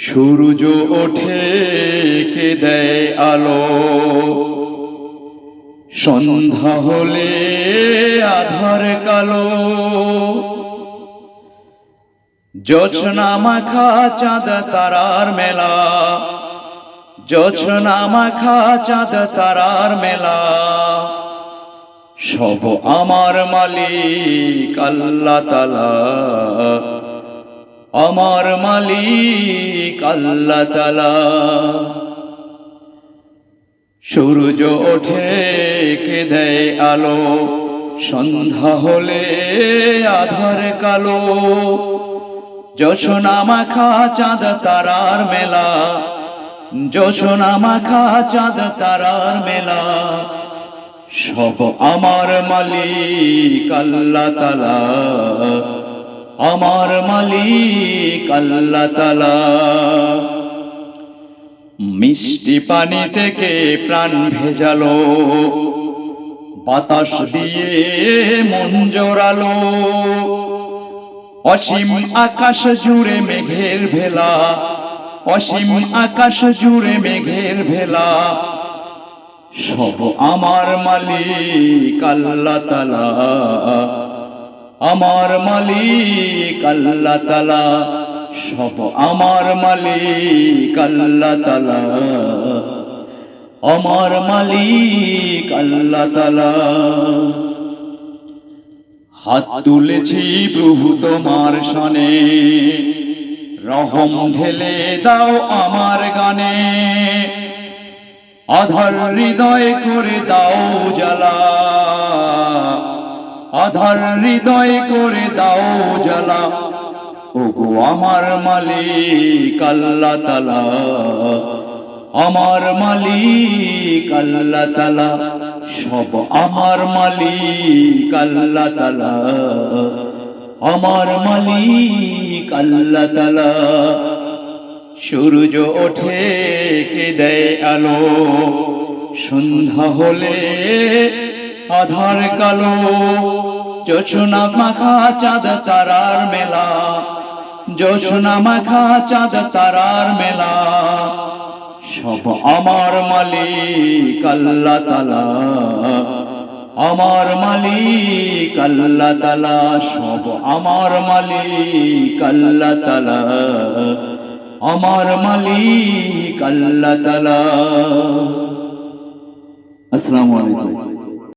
সূর্য ওঠে, কে দেয় আলো? সন্ধ্যা হলে আধার কালো। জোছনা মাখা চাঁদ তারার মেলা। জোছনা মাখা চাঁদ তারার মেলা। সব আমার মালিক, আল্লাহ তালা আমার মালিক আল্লাহ তালা সূর্য ওঠে কে দেয় আলো, সন্ধ্যা হলে আধার কালো। যশোনা মাখা চাঁদ তারার মেলা, যশোনা মাখা চাঁদ তারার মেলা। সব আমার মালিক আল্লাহ তালা আমার মালিক আল্লাহ তালা মিষ্টি পানি থেকে প্রাণ ভেজালো, বাতাস দিয়ে মন জোরালো, অসীম আকাশ জুড়ে মেঘের ভেলা, অসীম আকাশ জুড়ে মেঘের ভেলা। সব আমার মালিক আল্লাহ তালা আমার মালিক আল্লাহ তালা সব আমার মালিক আল্লাহ তালা আমার মালিক আল্লাহ তালা হাত তুলেছি প্রভু তোমার সনে রহম ঢেলে দাও আমার গানে। আধার হৃদয় করে দাও জ্বালা। আধার হৃদয় করে দাও জ্বালা। ওগো আমার মালিক আল্লাহ তালা আমার মালিক আল্লাহ তালা সব আমার মালিক আল্লাহ তালা আমার মালিক আল্লাহ তালা সূর্য ওঠে কে দেয় আলো, সন্ধ্যা হলে আধার কালো যোছনা মাখা চাঁদ তারার মেলা। যোছনা মাখা চাঁদ তারার মেলা। সব আমার মালিক আল্লাহ তালা আমার মালিক আল্লাহ তালা সব আমার মালিক আল্লাহ তালা আমার মালিক আল্লাহ তালা আসসালামু আলাইকুম।